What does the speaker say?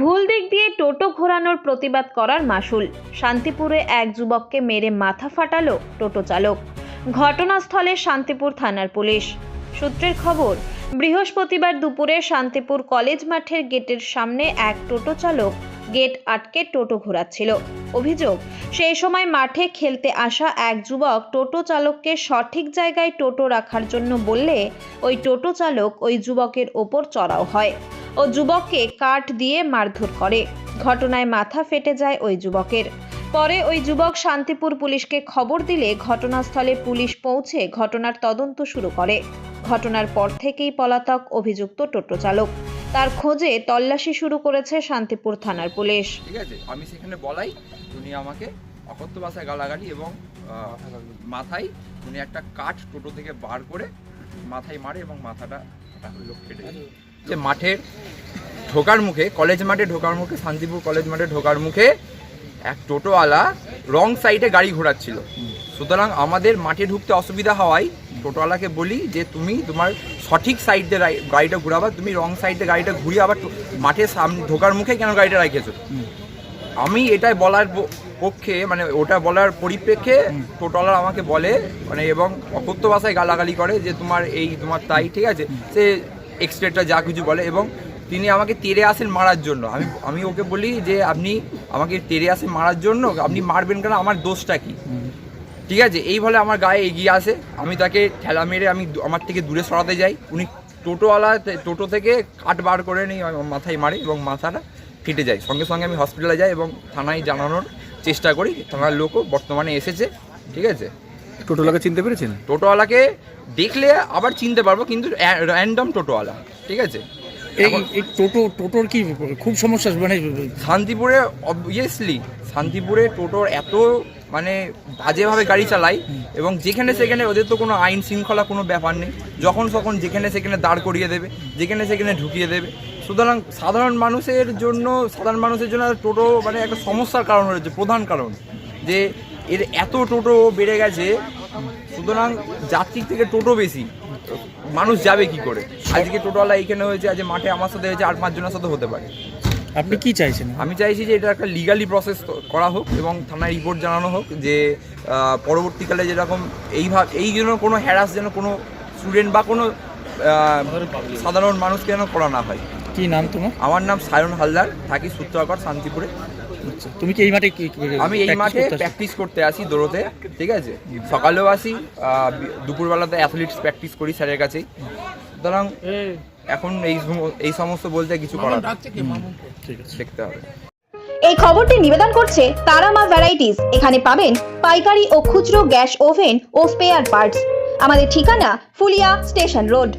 ভুল দিক দিয়ে টোটো ঘোরানোর প্রতিবাদ করার মাসুল। শান্তিপুরে এক যুবককে মেরে মাথা ফাটালো টোটো চালক। ঘটনাস্থলে শান্তিপুর থানার পুলিশ। সূত্রের খবর, বৃহস্পতিবার দুপুরে শান্তিপুর কলেজ মাঠের গেটের সামনে এক টোটো চালক গেট আটকে টোটো ঘোরাচ্ছিল। অভিযোগ, সেই সময় মাঠে খেলতে আসা এক যুবক টোটো চালককে সঠিক জায়গায় টোটো রাখার জন্য বললে, ওই টোটো চালক ওই যুবকের ওপর চড়াও হয়। ও যুবককে কাঠ দিয়ে মারধর করে। ঘটনায় মাথা ফেটে যায় ওই যুবকের। পরে ওই যুবক শান্তিপুর পুলিশকে খবর দিলে ঘটনাস্থলে পুলিশ পৌঁছে ঘটনার তদন্ত শুরু করে। ঘটনার পর থেকেই পলাতক অভিযুক্ত টোটো চালক। তার খোঁজে তল্লাশি শুরু করেছে শান্তিপুর থানার পুলিশ। ঠিক আছে, আমি সেখানে বলাই, উনি আমাকে অকথ্য ভাষায় গালাগালি এবং মাথায় উনি একটা কাঠ টোটো থেকে বার করে মাথায় মারে এবং মাথাটা। যে মাঠের ঢোকার মুখে কলেজ মাঠে ঢোকার মুখে শান্তিপুর কলেজ মাঠে ঢোকার মুখে এক টোটোওয়ালা রং সাইডে গাড়ি ঘোরাচ্ছিল। সুতরাং আমাদের মাঠে ঢুকতে অসুবিধা হওয়ায় টোটোওয়ালাকে বলি যে তুমি তোমার সঠিক সাইডে গাড়িটা ঘুরাবা তুমি রং সাইডে গাড়িটা ঘুরিয়ে আবার মাঠের সামনে ঢোকার মুখে কেন গাড়িটা রেখেছো? আমি এটাই বলার পক্ষে মানে ওটা বলার পরিপ্রেক্ষে টোটোওয়ালা আমাকে বলে মানে এবং অকথ্য ভাষায় গালাগালি করে যে তোমার এই তোমার তাই ঠিক আছে? সে এক্সট্রেটা যা কিছু বলে এবং তিনি আমাকে তেরে আসেন মারার জন্য। আমি আমি ওকে বলি যে আপনি আমাকে তেরে আসেন মারার জন্য, আপনি মারবেন কেন, আমার দোষটা কি? ঠিক আছে? এই বলে আমার গায়ে এগিয়ে আসে। আমি তাকে ঠেলা মেরে আমি আমার থেকে দূরে সরাতে যাই। উনি টোটোওয়ালা টোটো থেকে কাঠ বার করে নিই মাথায় মারে এবং মাথাটা ফেটে যায়। সঙ্গে সঙ্গে আমি হসপিটালে যাই এবং থানায় জানানোর চেষ্টা করি। থানার লোকও বর্তমানে এসেছে। ঠিক আছে? টোটোলাকে চিনতে পেরেছেন? টোটোওয়ালাকে দেখলে আবার চিনতে পারব কিন্তু র্যান্ডম টোটোওয়ালা ঠিক আছে? এই এই টোটো টোটোর কি খুব সমস্যা মানে শান্তিপুরে অবভিয়াসলি শান্তিপুরে টোটোর এত মানে বাজেভাবে গাড়ি চালায় এবং যেখানে সেখানে ওদের তো কোনো আইন শৃঙ্খলা কোনো ব্যাপার নেই। যখন তখন যেখানে সেখানে দাঁড় করিয়ে দেবে যেখানে সেখানে ঢুকিয়ে দেবে। সুতরাং সাধারণ মানুষের জন্য সাধারণ মানুষের জন্য টোটো মানে একটা সমস্যার কারণ হয়েছে প্রধান কারণ। যে এর এত টোটো বেড়ে গেছে সুতরাং যাত্রীর থেকে টোটো বেশি। মানুষ যাবে কি করে? আজকে টোটোওয়ালা এইখানে হয়েছে আজ মাঠে আমার সাথে হয়েছে আর পাঁচজনের সাথে হতে পারে। আপনি কি চাইছেন? আমি চাইছি যে এটা একটা লিগালি প্রসেস করা হোক এবং থানায় রিপোর্ট জানানো হোক যে পরবর্তীকালে যেরকম এইভাবে এই জন্য কোনো হ্যারাস যেন কোনো স্টুডেন্ট বা কোনো সাধারণ মানুষকে যেন করা না হয়। কি নাম তোমার? আমার নাম সায়ন হালদার থাকি সূত্রাকর শান্তিপুরে। তুমি কি এই মাঠে আমি এই মাঠে প্র্যাকটিস করতে আসি দৌড়তে ঠিক আছে? সকালেও আসি দুপুরবেলাতে অ্যাথলিটস প্র্যাকটিস করি স্যারের কাছেই। সুতরাং এখন এই এই সমস্ত বলতে কিছু করার নেই। ঠিক আছে। দেখতে হবে। এই খবরটি নিবেদন করছে তারামা ভ্যারাইটিস এখানে পাবেন পাইকারি ও খুচরো গ্যাস ওভেন ও স্পেয়ার পার্টস আমাদের ঠিকানা ফুলিয়া স্টেশন রোড।